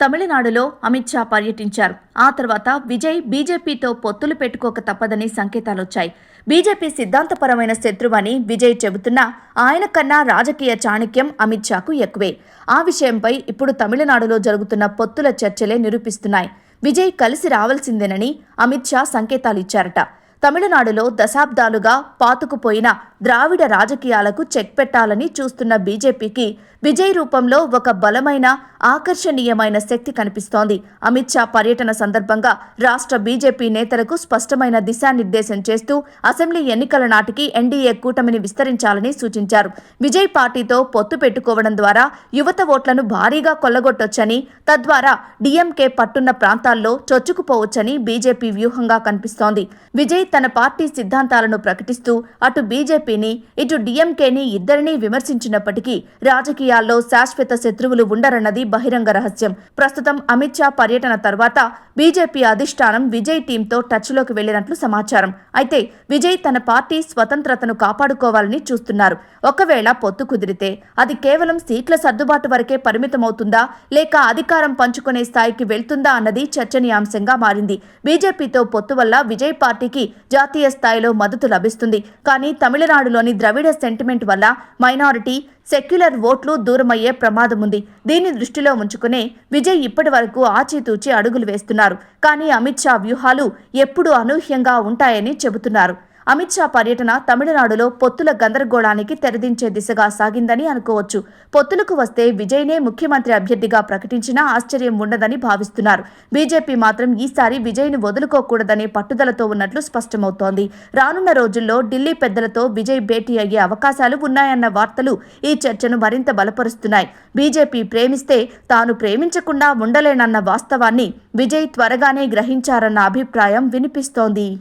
తమిళనాడులో అమిత్ షా పర్యటించారు. ఆ తర్వాత విజయ్ బీజేపీతో పొత్తులు పెట్టుకోక తప్పదని సంకేతాలొచ్చాయి. బీజేపీ సిద్ధాంతపరమైన శత్రువని విజయ్ చెబుతున్నా ఆయన కన్నా రాజకీయ చాణక్యం అమిత్ షాకు ఎక్కువే. ఆ విషయంపై ఇప్పుడు తమిళనాడులో జరుగుతున్న పొత్తుల చర్చలే నిరూపిస్తున్నాయి. విజయ్ కలిసి రావాల్సిందేనని అమిత్ షా సంకేతాలు ఇచ్చారట తమిళనాడులో దశాబ్దాలుగా పాతుకుపోయిన ద్రావిడ రాజకీయాలకు చెక్ పెట్టాలని చూస్తున్న బీజేపీకి విజయ్ రూపంలో ఒక బలమైన ఆకర్షణీయమైన శక్తి కనిపిస్తోంది. అమిత్ షా పర్యటన సందర్భంగా రాష్ట్ర బీజేపీ నేతలకు స్పష్టమైన దిశానిర్దేశం చేస్తూ అసెంబ్లీ ఎన్నికల నాటికి ఎన్డీఏ కూటమిని విస్తరించాలని సూచించారు. విజయ్ పార్టీతో పొత్తు పెట్టుకోవడం ద్వారా యువత ఓట్లను భారీగా కొల్లగొట్టొచ్చని తద్వారా డీఎంకే పట్టున్న ప్రాంతాల్లో చొచ్చుకుపోవచ్చని బీజేపీ వ్యూహంగా కనిపిస్తోంది. విజయ్ తన పార్టీ సిద్ధాంతాలను ప్రకటిస్తూ అటు బీజేపీ టీడీపీని ఇటు డీఎంకేని ఇద్దరినీ విమర్శించినప్పటికీ రాజకీయాల్లో శాశ్వత శత్రువులు ఉండరన్నది బహిరంగ రహస్యం. ప్రస్తుతం అమిత్ షా పర్యటన తర్వాత బీజేపీ అధిష్టానం విజయ్ టీంతో టచ్లోకి వెళ్ళినట్లు సమాచారం. అయితే విజయ్ తన పార్టీ స్వతంత్రతను కాపాడుకోవాలని చూస్తున్నారు. ఒకవేళ పొత్తు కుదిరితే అది కేవలం సీట్ల సర్దుబాటు వరకే పరిమితమవుతుందా లేక అధికారం పంచుకునే స్థాయికి వెళ్తుందా అన్నది చర్చనీయాంశంగా మారింది. బీజేపీతో పొత్తు వల్ల విజయ్ పార్టీకి జాతీయ స్థాయిలో మద్దతు లభిస్తుంది. కానీ తమిళనాడులోని ద్రవిడ సెంటిమెంట్ వల్ల మైనారిటీ సెక్యులర్ ఓట్లు దూరమయ్యే ప్రమాదం ఉంది. దీన్ని దృష్టిలో ఉంచుకునే విజయ్ ఇప్పటి వరకు ఆచితూచి అడుగులు వేస్తున్నారు. కానీ అమిత్ షా వ్యూహాలు ఎప్పుడూ అనూహ్యంగా ఉంటాయని చెబుతున్నారు. అమిత్ షా పర్యటన తమిళనాడులో పొత్తుల గందరగోళానికి తెరదించే దిశగా సాగిందని అనుకోవచ్చు. పొత్తులకు వస్తే విజయ్నే ముఖ్యమంత్రి అభ్యర్థిగా ప్రకటించినా ఆశ్చర్యం ఉండదని భావిస్తున్నారు. బీజేపీ మాత్రం ఈసారి విజయ్ను వదులుకోకూడదనే పట్టుదలతో ఉన్నట్లు స్పష్టమవుతోంది. రానున్న రోజుల్లో ఢిల్లీ పెద్దలతో విజయ్ భేటీ అయ్యే అవకాశాలు ఉన్నాయన్న వార్తలు ఈ చర్చను మరింత బలపరుస్తున్నాయి. బీజేపీ ప్రేమిస్తే తాను ప్రేమించకుండా ఉండలేనన్న వాస్తవాన్ని విజయ్ త్వరగానే గ్రహించారన్న అభిప్రాయం వినిపిస్తోంది.